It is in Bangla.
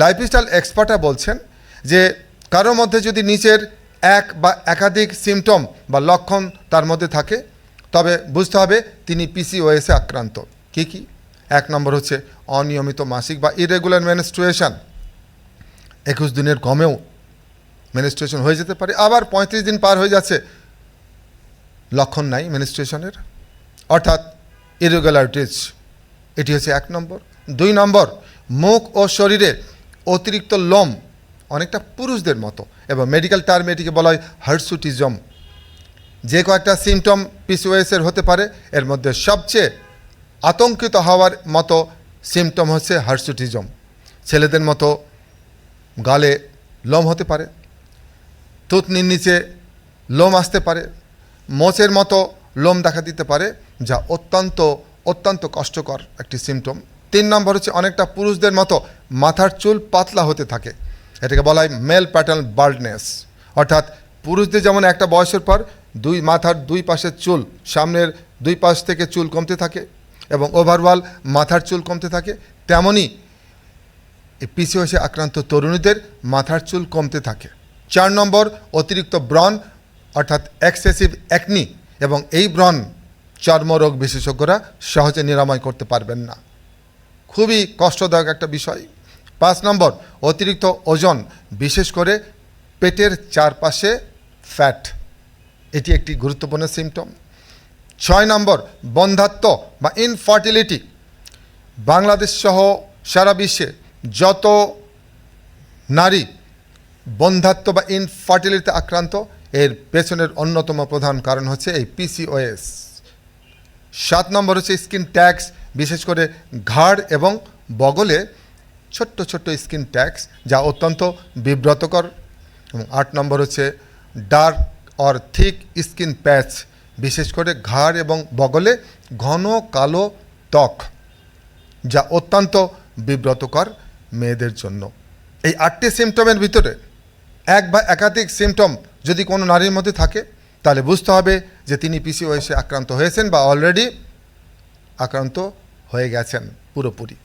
লাইফস্টাইল এক্সপার্টরা বলছেন যে কারোর মধ্যে যদি নিচের এক বা একাধিক সিমটম বা লক্ষণ তার মধ্যে থাকে, তবে বুঝতে হবে তিনি পিসিওএসে আক্রান্ত। কি কি? এক নম্বর হচ্ছে অনিয়মিত মাসিক বা ইরেগুলার মেনস্ট্রুয়েশন একুশ দিনের কমেও মেনস্ট্রুয়েশন হয়ে যেতে পারে, আবার পঁয়ত্রিশ দিন পার হয়ে যাচ্ছে। লক্ষণ নাই মেনস্ট্রুয়েশনের অর্থাৎ ইরেগুলারিটিস এটি হচ্ছে এক নম্বর। দুই নম্বর, মুখ ও শরীরে অতিরিক্ত লোম অনেকটা পুরুষদের মতো এবং মেডিকেল টার্মে এটিকে বলা হয় হার্সুটিজম যে কয়েকটা সিমটম পিসিওএসের হতে পারে, এর মধ্যে সবচেয়ে আতঙ্কিত হওয়ার মতো সিমটম হচ্ছে হার্সুটিজম ছেলেদের মতো গালে লোম হতে পারে, থুতনির নিচে লোম আসতে পারে, মোচের মতো লোম দেখা দিতে পারে, যা অত্যন্ত অত্যন্ত কষ্টকর একটি সিমটম তিন নম্বর হচ্ছে অনেকটা পুরুষদের মতো মাথার চুল পাতলা হতে থাকে। এটাকে বলা হয় মেল প্যাটার্ন বার্ডনেস অর্থাৎ পুরুষদের যেমন একটা বয়সের পর দুই মাথার দুই পাশের চুল সামনের দুই পাশ থেকে চুল কমতে থাকে এবং ওভারঅল মাথার চুল কমতে থাকে তেমনই পিসিওসে আক্রান্ত তরুণীদের মাথার চুল কমতে থাকে। চার নম্বর অতিরিক্ত ব্রণ, অর্থাৎ এক্সেসিভ অ্যাকনি এবং এই ব্রণ চর্মরোগ বিশেষজ্ঞরা সহজে নিরাময় করতে পারবেন না। খুবই কষ্টদায়ক একটা বিষয়। পাঁচ নম্বর, অতিরিক্ত ওজন, বিশেষ করে পেটের চারপাশে ফ্যাট এটি একটি গুরুত্বপূর্ণ সিমটম ছয় নম্বর বন্ধাত্ব বা ইনফার্টিলিটি বাংলাদেশ সহ সারা বিশ্বে যত নারী বন্ধাত্ব বা ইনফার্টিলিটিতে আক্রান্ত, এর পেছনের অন্যতম প্রধান কারণ হচ্ছে এই পিসিওএস সাত নম্বর হচ্ছে স্কিন ট্যাক্স বিশেষ করে ঘাড় এবং বগলে ছোট্ট ছোট্ট স্কিন ট্যাক্স যা অত্যন্ত বিব্রতকর। এবং আট নম্বর হচ্ছে dark or thick skin patch বিশেষ করে ঘাড় এবং বগলে ঘন কালো ত্বক, যা অত্যন্ত বিব্রতকর মেয়েদের জন্য। এই আটটি সিমটমের ভিতরে এক বা একাধিক সিমটম যদি কোনো নারীর মধ্যে থাকে তাহলে বুঝতে হবে যে তিনি পিসিওএসে আক্রান্ত হয়েছেন বা অলরেডি আক্রান্ত হয়ে গেছেন পুরোপুরি।